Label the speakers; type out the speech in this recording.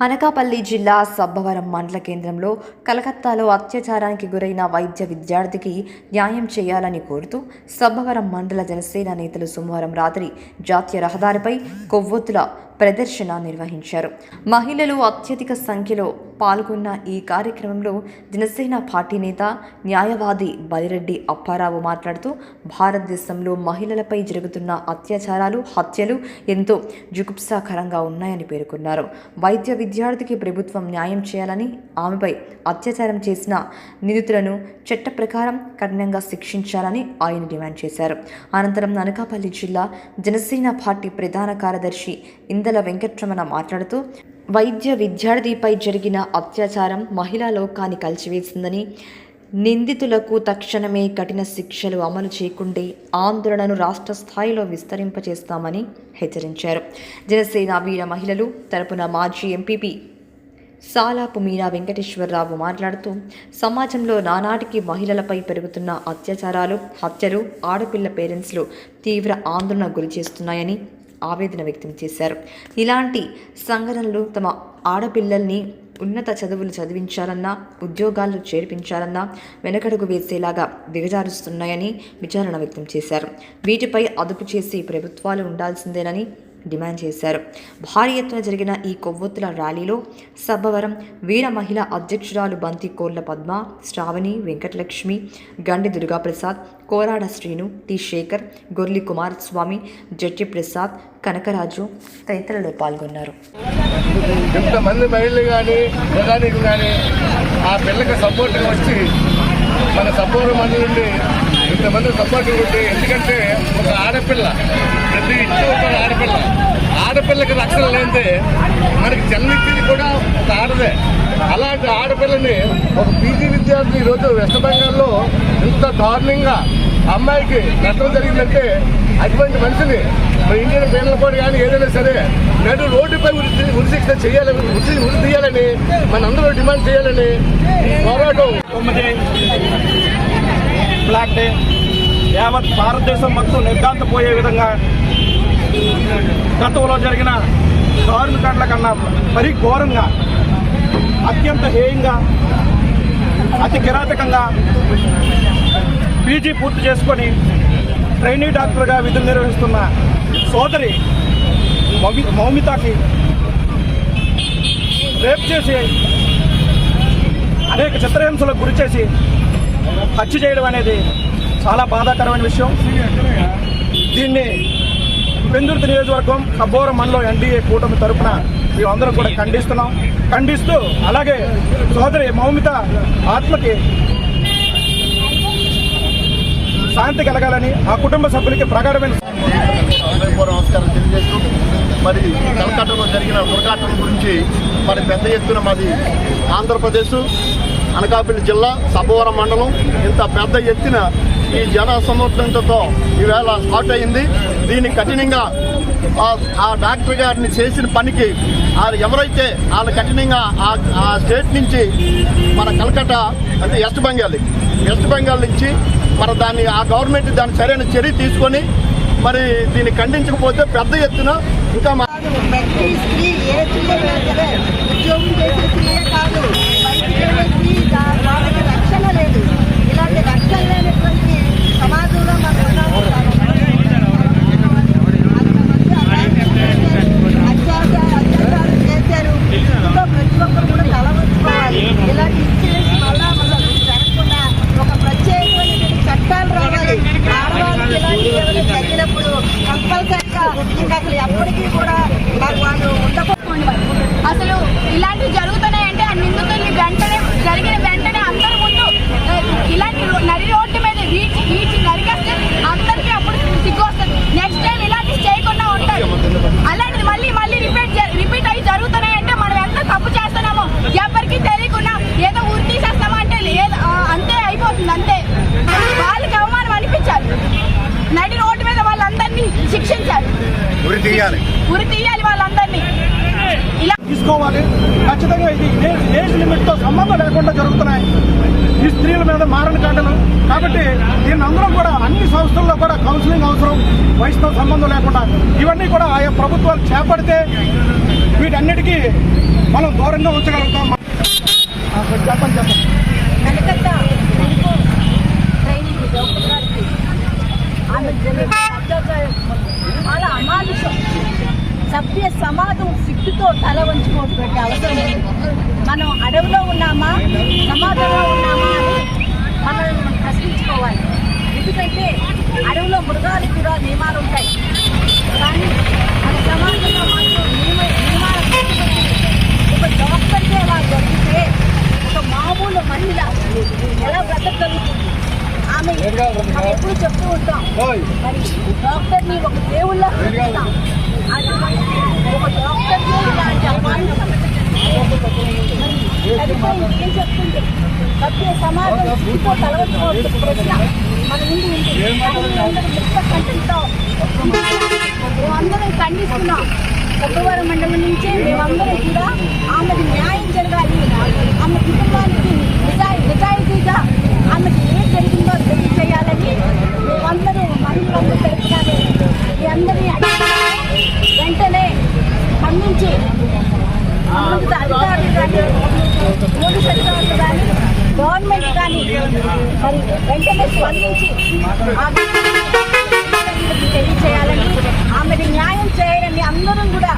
Speaker 1: అనకాపల్లి జిల్లా సబ్బవరం మండల కేంద్రంలో కలకత్తాలో అత్యాచారానికి గురైన వైద్య విద్యార్థికి న్యాయం చేయాలని కోరుతూ సబ్బవరం మండల జనసేన నేతలు సోమవారం రాత్రి జాతీయ రహదారిపై కొవ్వొత్తుల ప్రదర్శన నిర్వహించారు. మహిళలు అత్యధిక సంఖ్యలో పాల్గొన్న ఈ కార్యక్రమంలో జనసేన పార్టీ నేత న్యాయవాది బలిరెడ్డి అప్పారావు మాట్లాడుతూ భారతదేశంలో మహిళలపై జరుగుతున్న అత్యాచారాలు హత్యలు ఎంతో జుగుప్సాకరంగా ఉన్నాయని పేర్కొన్నారు. వైద్య విద్యార్థికి ప్రభుత్వం న్యాయం చేయాలని ఆమెపై అత్యాచారం చేసిన నిందితులను చట్ట ప్రకారం కఠినంగా శిక్షించాలని ఆయన డిమాండ్ చేశారు. అనంతరం అనకాపల్లి జిల్లా జనసేన పార్టీ ప్రధాన కార్యదర్శి ఇందల వెంకట్రమణ మాట్లాడుతూ వైద్య విద్యార్థిపై జరిగిన అత్యాచారం మహిళా లోకాన్ని కలిచివేసిందని నిందితులకు తక్షణమే కఠిన శిక్షలు అమలు చేయకుండే ఆందోళనను రాష్ట్ర స్థాయిలో విస్తరింపచేస్తామని హెచ్చరించారు. జనసేన వీర మహిళలు తరపున మాజీ ఎంపీపీ సాలాపు మీరా వెంకటేశ్వరరావు మాట్లాడుతూ సమాజంలో నానాటికి మహిళలపై పెరుగుతున్న అత్యాచారాలు హత్యలు ఆడపిల్ల పేరెంట్స్లు తీవ్ర ఆందోళన గురి చేస్తున్నాయని ఆవేదన వ్యక్తం చేశారు. ఇలాంటి సంఘటనలు తమ ఆడపిల్లల్ని ఉన్నత చదువులు చదివించాలన్నా ఉద్యోగాల్లో చేర్పించాలన్నా వెనకడుగు వేసేలాగా దిగజారుస్తున్నాయని విచారణ వ్యక్తం చేశారు. వీటిపై అదుపు చేసి ప్రభుత్వాలు ఉండాల్సిందేనని డిమాండ్ చేశారు. భారీ ఎత్తున జరిగిన ఈ కొవ్వొత్తుల ర్యాలీలో సబ్బవరం వీర మహిళ అధ్యక్షురాలు బంతి కోళ్ళ పద్మ శ్రావణి వెంకటలక్ష్మి గండి దుర్గాప్రసాద్ కోరాడ శ్రీను టి. శేఖర్ గొర్లి కుమారస్వామి జడ్జి ప్రసాద్ కనకరాజు తదితరులు పాల్గొన్నారు.
Speaker 2: ఎంతమంది మహిళలు కానీ ప్రధానికి కానీ ఆ పిల్లకి సపోర్ట్గా వచ్చి మన సపోర్ట్ మంది నుండి ఇంతమంది సపోర్ట్ ఉంటే ఎందుకంటే ఒక ఆడపిల్ల ప్రతి ఇంట్లో ఒక ఆడపిల్ల ఆడపిల్లకి రక్షణ లేనిదే మనకి జన్మించింది కూడా ఒక ఆడదే అలాంటి ఆడపిల్లని ఒక పీజీ విద్యార్థి ఈరోజు వెస్ట్ బెంగాల్లో ఇంత దారుణంగా అమ్మాయికి నష్టం జరిగిందంటే అటువంటి మనిషిని మన ఇండియన్ పీనల్ కోడ్ కానీ ఏదైనా సరే నడు రోడ్డుపై ఉరిశిక్ష చేయాలని ఉరి చేయాలని తీయాలని మనందరూ డిమాండ్ చేయాలని పోరాటం
Speaker 3: బ్లాక్ డే యావత్ భారతదేశం మొత్తం నిర్గాంతపోయే విధంగా గతంలో జరిగిన దారుణకాండల కన్నా మరీ ఘోరంగా అత్యంత హేయంగా అతి కిరాతకంగా పీజీ పూర్తి చేసుకొని ట్రైనీ డాక్టర్గా విధులు నిర్వహిస్తున్న సోదరి మౌమి- మౌమితాకి రేప్ చేసి అనేక చిత్రహింసలకు గురి చేసి హత్య చేయడం అనేది చాలా బాధాకరమైన విషయం. దీన్ని పెందుర్తి నియోజకవర్గం కబ్బోరం మనలో ఎన్డీఏ కూటమి తరపున మేమందరం కూడా ఖండిస్తున్నాం. ఖండిస్తూ అలాగే సోదరి మౌమిత ఆత్మకి శాంతి కలగాలని ఆ కుటుంబ సభ్యులకి ప్రగాఢమైన
Speaker 2: నమస్కారం తెలియజేస్తూ మరి కలకట్టలో జరిగిన దుర్ఘటన గురించి మరి పెద్ద ఎత్తున మాది ఆంధ్రప్రదేశ్ అనకాపల్లి జిల్లా సబ్బవరం మండలం. ఇంత పెద్ద ఎత్తున ఈ జన సమర్థంతో ఈవేళ స్టార్ట్ అయింది దీన్ని కఠినంగా ఆ- డాక్టర్ గారిని చేసిన పనికి వాళ్ళు ఎవరైతే వాళ్ళు కఠినంగా ఆ- స్టేట్ నుంచి మన కలకట్ట అంటే వెస్ట్ బెంగాల్ వెస్ట్ బెంగాల్ నుంచి మరి దాన్ని ఆ గవర్నమెంట్ దాని సరైన చర్య తీసుకొని మరి దీన్ని ఖండించకపోతే పెద్ద ఎత్తున ఇంకా
Speaker 4: ఉద్యోగం చేసే స్త్రీయే కాదు బయటికి వెళ్ళే స్త్రీ దా- వాళ్ళకి రక్షణ లేదు ఇలాంటి రక్షణ లేనటువంటి సమాజంలో మనం ఉన్నాము. అంతమంది అత్యాచారం- అత్యాచారం అత్యాచారం చేశారు ఇందులో ప్రతి ఒక్కరు కూడా తల వంచుకోవాలి ఇలాంటి ఇన్సిడెంట్స్ మళ్ళా మళ్ళా జరగకుండా ఒక ప్రత్యేకమైనటువంటి చట్టాలు రావాలి ఆడవాళ్ళకి ఇలాంటి ఏమైనా జరిగినప్పుడు కంపల్సరీగా ఇంకా అసలు ఎప్పటికీ కూడా మరి వాళ్ళు ఉండకూడదు
Speaker 5: అసలు ఇలాంటివి జరుగుతున్నాయంటే ఆ నిందితుల్ని వెంటనే జరిగిన వెంటనే అందరి ముందు ఆ, ఇలాంటి రో- నడి రోడ్డు మీద వీచి వీచి నరికేస్తే అందరికీ అప్పుడు సిగ్గు వస్తుంది నెక్స్ట్ టైం ఇలాంటి చేయకుండా ఉంటారు అలాంటిది మళ్ళీ మళ్ళీ రిపీట్ రిపీట్ అయ్యి జరుగుతున్నాయంటే మనం ఎంత తప్పు చేస్తున్నామో ఎవరికి తెలియకుండా ఏదో ఊరి తీసేస్తామా అంటే లేదు ఆ, అంతే అయిపోతుంది అంతే వాళ్ళకి అవమానం అనిపించాలి నడి రోడ్డు మీద వాళ్ళందరినీ శిక్షించాలి
Speaker 2: ఉరి తీయాలి.
Speaker 5: ఉరి తీయాలి వాళ్ళందరినీ. ఇలా
Speaker 3: తీసుకోవాలి. ఖచ్చితంగా ఇది ఏజ్ లిమిట్తో సంబంధం లేకుండా జరుగుతున్నాయి. ఈ స్త్రీల మీద మారణ కాండలు కాబట్టి దీన్ని అందరం కూడా అన్ని సంస్థల్లో కూడా కౌన్సిలింగ్ అవసరం వయసుతో సంబంధం లేకుండా. ఇవన్నీ కూడా ఆయా ప్రభుత్వాలు చేపడితే వీటన్నిటికీ మనం దూరంగా ఉంచగలుగుతాం. ఆ, చెప్పండి చెప్పండి.
Speaker 5: కలకత్తా మెడికో ట్రైనింగ్ డాక్టర్ గారికి ఆమె జరిగిన అత్యాచారం చాలా అమానుషం సభ్య సమాజం సిగ్గుతో తల వంచుకోవటువంటి అవసరం ఉంది మనం అడవిలో ఉన్నామా? సమాజంలో ఉన్నామా అని మనల్ని మనం ప్రశ్నించుకోవాలి. ఎందుకంటే అడవిలో మృగాలు కూడా నియమాలు ఉంటాయి. కానీ మన సమాజంలో మాత్రం నియమ నియమాలు ఒక డాక్టర్కే అలా జరిగితే ఒక మామూలు మహిళ ఎలా బ్రతకగలుగుతుంది? ఆమె ఎప్పుడు చెప్తూ ఉంటాం. మరి డాక్టర్ని ఒక దేవుళ్ళ ఏం చెప్తుంది సభ్య సమాజం తలవచ్చుకోవచ్చు ప్రశ్న మన ముందు ఉంది మేమందరం ఖండిస్తున్నాం. కొత్తవారం మండలం నుంచే మేమందరం కూడా స్పందించి సంబంధిత అధికారులు కానీ పోలీస్ అధికారులు కానీ గవర్నమెంట్ కానీ మరి వెంటనే స్పందించి తెలియజేయాలని ఆమెకి న్యాయం చేయాలని అందరం కూడా